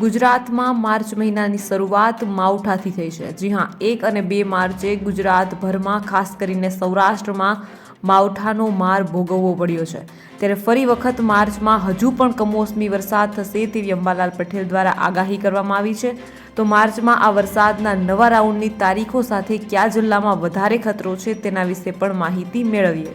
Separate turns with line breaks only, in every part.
ગુજરાતમાં માર્ચ મહિનાની શરૂઆત માવઠાથી થઈ છે. જી હા, એક અને બે માર્ચે ગુજરાતભરમાં ખાસ કરીને સૌરાષ્ટ્રમાં માવઠાનો માર ભોગવવો પડ્યો છે. ત્યારે ફરી વખત માર્ચમાં હજુ પણ કમોસમી વરસાદ થશે તેવી અંબાલાલ પટેલ દ્વારા આગાહી કરવામાં આવી છે. તો માર્ચમાં આ વરસાદના નવા રાઉન્ડની તારીખો સાથે કયા જિલ્લામાં વધારે ખતરો છે તેના વિશે પણ માહિતી મેળવીએ.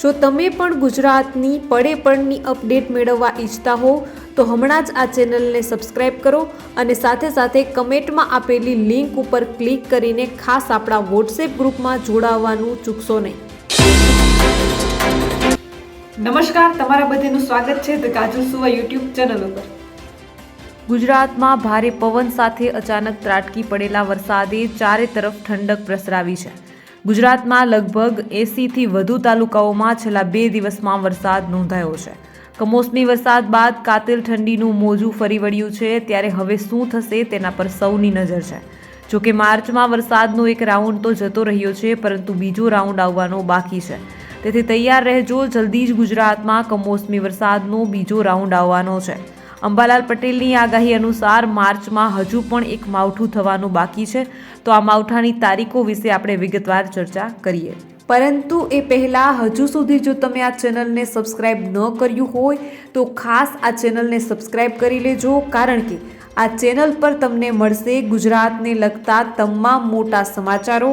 જો તમે પણ ગુજરાતની પડે પડની અપડેટ મેળવવા ઈચ્છતા હો તો હમણાં જ આ ચેનલને સબસ્ક્રાઇબ કરો અને સાથે સાથે કમેન્ટમાં આપેલી લિંક ઉપર ક્લિક કરીને ખાસ આપણા વોટ્સએપ ગ્રુપમાં જોડાવવાનું ચૂકશો નહીં.
નમસ્કાર તમારા બધાનું સ્વાગત છે ધ કાજલ સુવા યુટ્યુબ ચેનલ ઉપર.
ગુજરાતમાં ભારે પવન સાથે અચાનક ત્રાટકી પડેલા વરસાદે ચારે તરફ ઠંડક પ્રસરાવી છે. ગુજરાતમાં લગભગ એંસીથી વધુ તાલુકાઓમાં છેલ્લા બે દિવસમાં વરસાદ નોંધાયો છે. કમોસમી વરસાદ બાદ કાતિલ ઠંડીનું મોજું ફરી વળ્યું છે, ત્યારે હવે શું થશે તેના પર સૌની નજર છે. જોકે માર્ચમાં વરસાદનો એક રાઉન્ડ તો જતો રહ્યો છે, પરંતુ બીજો રાઉન્ડ આવવાનો બાકી છે. તેથી તૈયાર રહેજો, જલ્દી જ ગુજરાતમાં કમોસમી વરસાદનો બીજો રાઉન્ડ આવવાનો છે. અંબાલાલ પટેલની આગાહી અનુસાર માર્ચમાં હજુ પણ એક માવઠું થવાનું બાકી છે. તો આ માવઠાની તારીખો વિશે આપણે વિગતવાર ચર્ચા કરીએ. પરંતુ એ પહેલાં હજુ સુધી જો તમે આ ચેનલને સબસ્ક્રાઇબ ન કર્યું હોય, તો ખાસ આ ચેનલને સબસ્ક્રાઇબ કરી લેજો. કારણ કે આ ચેનલ પર તમને મળશે ગુજરાતને લગતા તમામ મોટા સમાચારો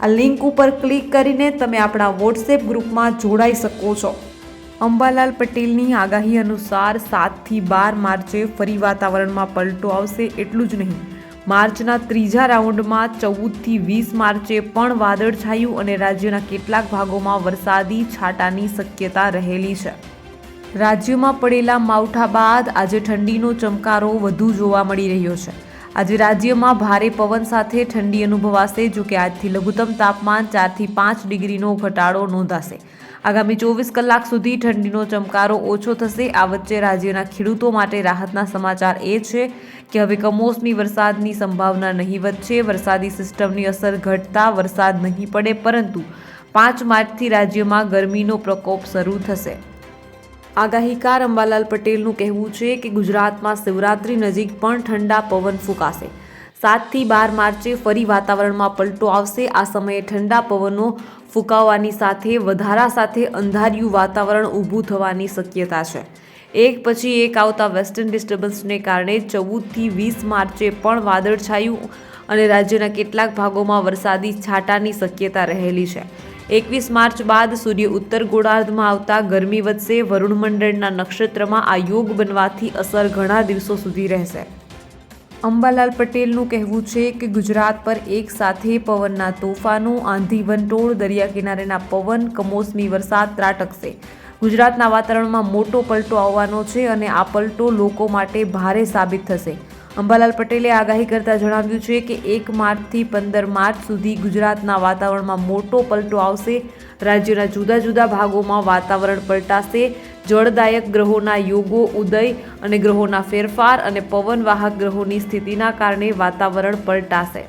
આ લિંક ઉપર ક્લિક કરીને તમે આપણા વોટ્સએપ ગ્રુપમાં જોડાઈ શકો છો. અંબાલાલ પટેલની આગાહી અનુસાર સાતથી બાર માર્ચે ફરી વાતાવરણમાં પલટો આવશે એટલું જ નહીં. માર્ચના ત્રીજા રાઉન્ડમાં ચૌદથી વીસ માર્ચે પણ વાદળછાયું અને રાજ્યના કેટલાક ભાગોમાં વરસાદી છાંટાની શક્યતા રહેલી છે. રાજ્યમાં પડેલા માવઠા બાદ આજે ઠંડીનો ચમકારો વધુ જોવા મળી રહ્યો છે. આજે રાજ્યમાં ભારે પવન સાથે ઠંડી અનુભવાશે, જો કે આજથી લઘુત્તમ તાપમાન ચારથી પાંચ ડિગ્રીનો ઘટાડો નોંધાશે. આગામી ચોવીસ કલાક સુધી ઠંડીનો ચમકારો ઓછો થશે. આ વચ્ચે રાજ્યના ખેડૂતો માટે રાહતના સમાચાર એ છે કે હવે કમોસમી વરસાદની સંભાવના નહીવત છે વરસાદી સિસ્ટમની અસર ઘટતા વરસાદ નહીં પડે, પરંતુ પાંચ માર્ચથી રાજ્યમાં ગરમીનો પ્રકોપ શરૂ થશે. આગાહીકાર અંબાલાલ પટેલનું કહેવું છે કે ગુજરાતમાં શિવરાત્રી નજીક પણ ઠંડા પવન ફૂંકાશે. સાતથી બાર માર્ચે ફરી વાતાવરણમાં પલટો આવશે. આ સમયે ઠંડા પવનો ફૂંકાવાની સાથે વધારા સાથે અંધારિયું વાતાવરણ ઊભું થવાની શક્યતા છે. એક પછી એક આવતા વેસ્ટર્ન ડિસ્ટર્બન્સને કારણે ચૌદથી વીસ માર્ચે પણ વાદળછાયું અને રાજ્યના કેટલાક ભાગોમાં વરસાદી છાંટાની શક્યતા રહેલી છે. એકવીસ માર્ચ બાદ સૂર્ય ઉત્તર ગોળાર્ધમાં આવતા ગરમી વધશે. વરુણ મંડળના નક્ષત્રમાં આ યોગ બનવાથી અસર ઘણા દિવસો સુધી રહેશે. અંબાલાલ પટેલનું કહેવું છે કે ગુજરાત પર એક સાથે પવનના તોફાનો, આંધી વંટોળ, દરિયા કિનારેના પવન, કમોસમી વરસાદ ત્રાટકશે. ગુજરાતના વાતાવરણમાં મોટો પલટો આવવાનો છે અને આ પલટો લોકો માટે ભારે સાબિત થશે. અંબાલાલ પટેલે આગાહી કરતા જણાવ્યું છે કે એક માર્ચથી પંદર માર્ચ સુધી ગુજરાતના વાતાવરણમાં મોટો પલટો આવશે. રાજ્યના જુદા જુદા ભાગોમાં વાતાવરણ પલટાશે. જળદાયક ગ્રહોના યોગો ઉદય અને ગ્રહોના ફેરફાર અને પવનવાહક ગ્રહોની સ્થિતિના કારણે વાતાવરણ પલટાશે.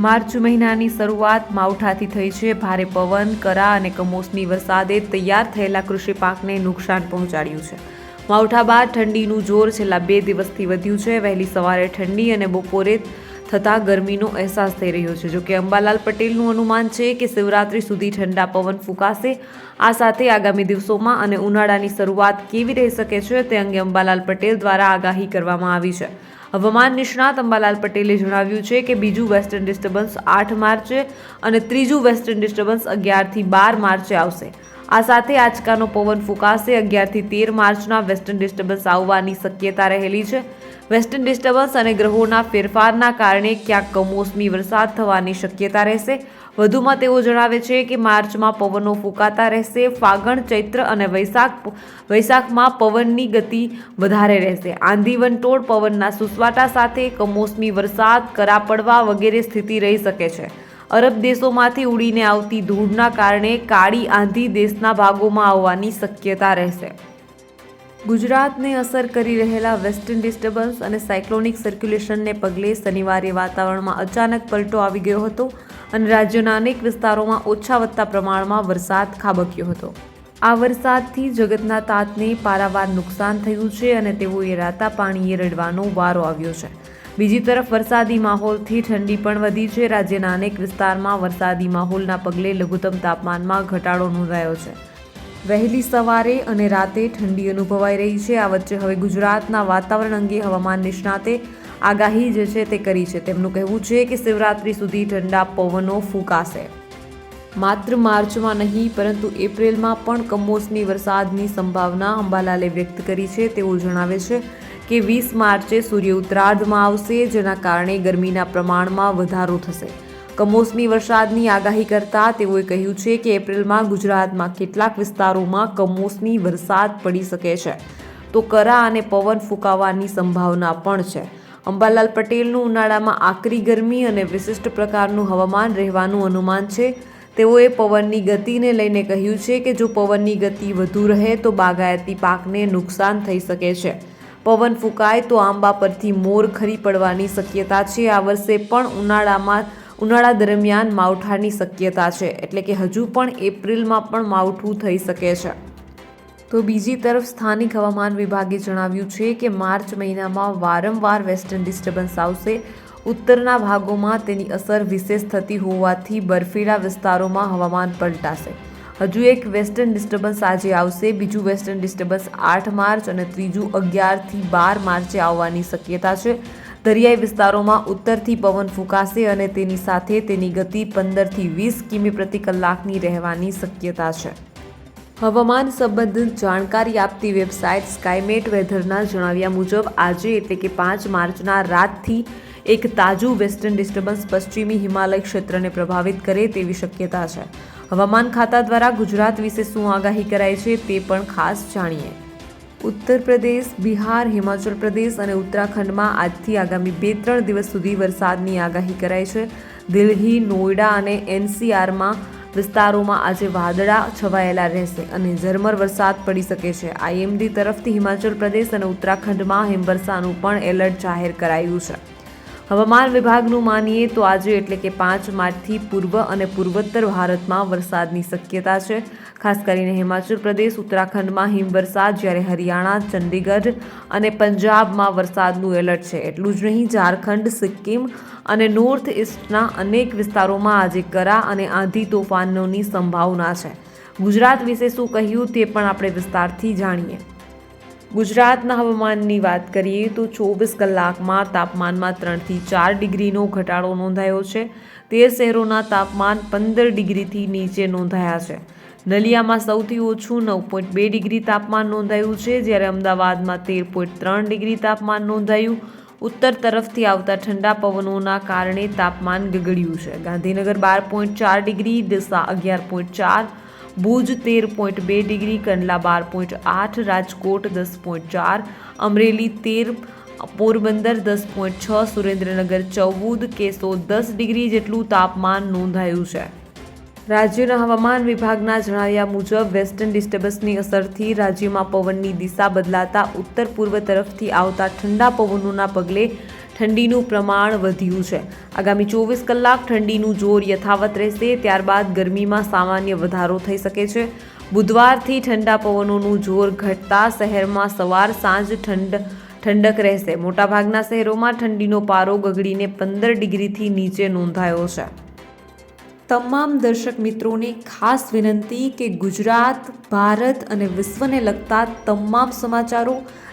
માર્ચ મહિનાની શરૂઆત માવઠાથી થઈ છે. ભારે પવન, કરા અને કમોસમી વરસાદે તૈયાર થયેલા કૃષિ પાકને નુકસાન પહોંચાડ્યું છે. માવઠા બાદ ઠંડીનું જોર છેલ્લા બે દિવસથી વધ્યું છે. વહેલી સવારે ઠંડી અને બપોરે થતાં ગરમીનો અહેસાસ થઈ રહ્યો છે. જોકે અંબાલાલ પટેલનું અનુમાન છે કે શિવરાત્રી સુધી ઠંડા પવન ફૂંકાશે. આ સાથે આગામી દિવસોમાં અને ઉનાળાની શરૂઆત કેવી રહી શકે છે તે અંગે અંબાલાલ પટેલ દ્વારા આગાહી કરવામાં આવી છે. હવામાન નિષ્ણાત અંબાલાલ પટેલે જણાવ્યું છે કે બીજું વેસ્ટર્ન ડિસ્ટર્બન્સ આઠ માર્ચે અને ત્રીજું વેસ્ટર્ન ડિસ્ટર્બન્સ અગિયારથી બાર માર્ચે આવશે. આ સાથે આંચકાનો પવન ફૂંકાશે. અગિયારથી તેર માર્ચના વેસ્ટર્ન ડિસ્ટર્બન્સ આવવાની શક્યતા રહેલી છે. વેસ્ટર્ન ડિસ્ટર્બન્સ અને ગ્રહોના ફેરફારના કારણે ક્યાંક કમોસમી વરસાદ થવાની શક્યતા રહેશે. વધુમાં તેઓ જણાવે છે કે માર્ચમાં પવનો ફૂંકાતા રહેશે. ફાગણ, ચૈત્ર અને વૈશાખ વૈશાખમાં પવનની ગતિ વધારે રહેશે. આંધી વંટોળ પવનના સુસવાટા સાથે કમોસમી વરસાદ કરા પડવા વગેરે સ્થિતિ રહી શકે છે. અરબ દેશોમાંથી ઉડીને આવતી ધૂળના કારણે કાળી આંધી દેશના ભાગોમાં આવવાની શક્યતા રહેશે. ગુજરાતને અસર કરી રહેલા વેસ્ટર્ન ડિસ્ટર્બન્સ અને સાયક્લોનિક સર્ક્યુલેશનને પગલે શનિવારે વાતાવરણમાં અચાનક પલટો આવી ગયો હતો અને રાજ્યના અનેક વિસ્તારોમાં ઓછા વધતા પ્રમાણમાં વરસાદ ખાબક્યો હતો. આ વરસાદથી જગતના તાતને પારાવાર નુકસાન થયું છે અને તેઓએ રાતા પાણીએ રડવાનો વારો આવ્યો છે. બીજી તરફ વરસાદી માહોલથી ઠંડી પણ વધી છે. રાજ્યના અનેક વિસ્તારમાં વરસાદી માહોલના પગલે લઘુત્તમ તાપમાનમાં ઘટાડો નોંધાયો છે. વહેલી સવારે અને રાતે ઠંડી અનુભવાઈ રહી છે. આ વચ્ચે હવે ગુજરાતના વાતાવરણ અંગે હવામાન નિષ્ણાતે આગાહી જે છે તે કરી છે. તેમનું કહેવું છે કે શિવરાત્રી સુધી ઠંડા પવનો ફૂંકાશે. માત્ર માર્ચમાં નહીં, પરંતુ એપ્રિલમાં પણ કમોસમી વરસાદની સંભાવના અંબાલાલે વ્યક્ત કરી છે. તેઓ જણાવે છે. કે વીસ માર્ચે સૂર્ય ઉત્તરાર્ધમાં આવશે, જેના કારણે ગરમીના પ્રમાણમાં વધારો થશે. કમોસમી વરસાદની આગાહી કરતા તેઓએ કહ્યું છે કે એપ્રિલમાં ગુજરાતમાં કેટલાક વિસ્તારોમાં કમોસમી વરસાદ પડી શકે છે. તો કરા અને પવન ફૂંકાવાની સંભાવના પણ છે. અંબાલાલ પટેલનું ઉનાળામાં આકરી ગરમી અને વિશિષ્ટ પ્રકારનું હવામાન રહેવાનું અનુમાન છે. તેઓએ પવનની ગતિને લઈને કહ્યું છે કે જો પવનની ગતિ વધુ રહે, તો બાગાયતી પાકને નુકસાન થઈ શકે છે. પવન ફૂંકાય તો આંબા પરથી મોર ખરી પડવાની શક્યતા છે. આ વર્ષે પણ ઉનાળામાં, ઉનાળા દરમિયાન માવઠાની શક્યતા છે. એટલે કે હજુ પણ એપ્રિલમાં પણ માવઠું થઈ શકે છે. તો બીજી તરફ સ્થાનિક હવામાન વિભાગે જણાવ્યું છે કે માર્ચ મહિનામાં વારંવાર વેસ્ટર્ન ડિસ્ટર્બન્સ આવશે. ઉત્તરના ભાગોમાં તેની અસર વિશેષ થતી હોવાથી બર્ફીલા વિસ્તારોમાં હવામાન પલટાશે. હજુ એક વેસ્ટર્ન ડિસ્ટર્બન્સ આજે આવશે. બીજું વેસ્ટર્ન ડિસ્ટર્બન્સ આઠ માર્ચ અને ત્રીજું અગિયારથી બાર માર્ચે આવવાની શક્યતા છે. દરિયાઈ વિસ્તારોમાં ઉત્તરથી પવન ફૂંકાશે અને તેની સાથે તેની ગતિ પંદરથી વીસ કિમી પ્રતિ કલાકની રહેવાની શક્યતા છે. હવામાન સંબંધિત જાણકારી આપતી વેબસાઇટ સ્કાયમેટ વેધરના જણાવ્યા મુજબ, આજે એટલે કે પાંચ માર્ચના રાતથી એક તાજું વેસ્ટર્ન ડિસ્ટર્બન્સ પશ્ચિમી હિમાલય ક્ષેત્રને પ્રભાવિત કરે તેવી શક્યતા છે. હવામાન ખાતા દ્વારા ગુજરાત વિશે શું આગાહી કરાય છે તે પણ ખાસ જાણીએ. ઉત્તર પ્રદેશ, બિહાર, હિમાચલ પ્રદેશ અને ઉત્તરાખંડમાં આજથી આગામી બે ત્રણ દિવસ સુધી વરસાદની આગાહી કરાઈ છે. દિલ્હી, નોઈડા અને એનસીઆરમાં વિસ્તારોમાં આજે વાદળા છવાયેલા રહેશે અને ઝરમર વરસાદ પડી શકે છે. આઈએમડી તરફથી હિમાચલ પ્રદેશ અને ઉત્તરાખંડમાં હિમવર્ષાનું પણ એલર્ટ જાહેર કરાયું છે. હવામાન વિભાગનું માનીએ તો આજે એટલે કે પાંચ માર્ચથી પૂર્વ અને પૂર્વોત્તર ભારતમાં વરસાદની શક્યતા છે. ખાસ કરીને હિમાચલ પ્રદેશ, ઉત્તરાખંડમાં હિમવરસાદ જ્યારે હરિયાણા, ચંદીગઢ અને પંજાબમાં વરસાદનું એલર્ટ છે. એટલું જ નહીં, ઝારખંડ, સિક્કિમ અને નોર્થ ઇસ્ટના અનેક વિસ્તારોમાં આજે કરા અને આંધી તોફાનોની સંભાવના છે. ગુજરાત વિશે શું કહ્યું તે પણ આપણે વિસ્તારથી જાણીએ. ગુજરાતના હવામાનની વાત કરીએ તો ચોવીસ કલાકમાં તાપમાનમાં ત્રણથી ચાર ડિગ્રીનો ઘટાડો નોંધાયો છે. તેર શહેરોના તાપમાન પંદર ડિગ્રીથી નીચે નોંધાયા છે. નલિયામાં સૌથી ઓછું નવ પોઈન્ટ બે ડિગ્રી તાપમાન નોંધાયું છે, જ્યારે અમદાવાદમાં તેર પોઈન્ટ ત્રણ ડિગ્રી તાપમાન નોંધાયું. ઉત્તર તરફથી આવતા ઠંડા પવનોના કારણે તાપમાન ગગડ્યું છે. ગાંધીનગર બાર પોઈન્ટ ચાર ડિગ્રી, ડીસા અગિયાર પોઈન્ટ ચાર ભુજ તેર પોઈન્ટ બે ડિગ્રી, કંડલા બાર પોઈન્ટ આઠ, રાજકોટ દસ પોઈન્ટ ચાર, અમરેલી તેર, પોરબંદર દસ પોઈન્ટ છ, સુરેન્દ્રનગર ચૌદ, કેશોદ દસ ડિગ્રી જેટલું તાપમાન નોંધાયું છે. રાજ્યના હવામાન વિભાગના જણાવ્યા મુજબ વેસ્ટર્ન ડિસ્ટર્બન્સની અસરથી રાજ્યમાં પવનની દિશા બદલાતા ઉત્તર પૂર્વ તરફથી આવતા ઠંડા પવનોના પગલે ઠંડીનું પ્રમાણ વધ્યું છે. આગામી ચોવીસ કલાક ઠંડીનું જોર યથાવત રહેશે, ત્યારબાદ ગરમીમાં સામાન્ય વધારો થઈ શકે છે. બુધવારથી ઠંડા પવનોનું જોર ઘટતા શહેરમાં સવાર સાંજ ઠંડ, ઠંડક રહેશે. મોટાભાગના શહેરોમાં ઠંડીનો પારો ગગડીને પંદર ડિગ્રીથી નીચે નોંધાયો છે. તમામ દર્શક મિત્રોને ખાસ વિનંતી કે ગુજરાત, ભારત અને વિશ્વને લગતા તમામ સમાચારો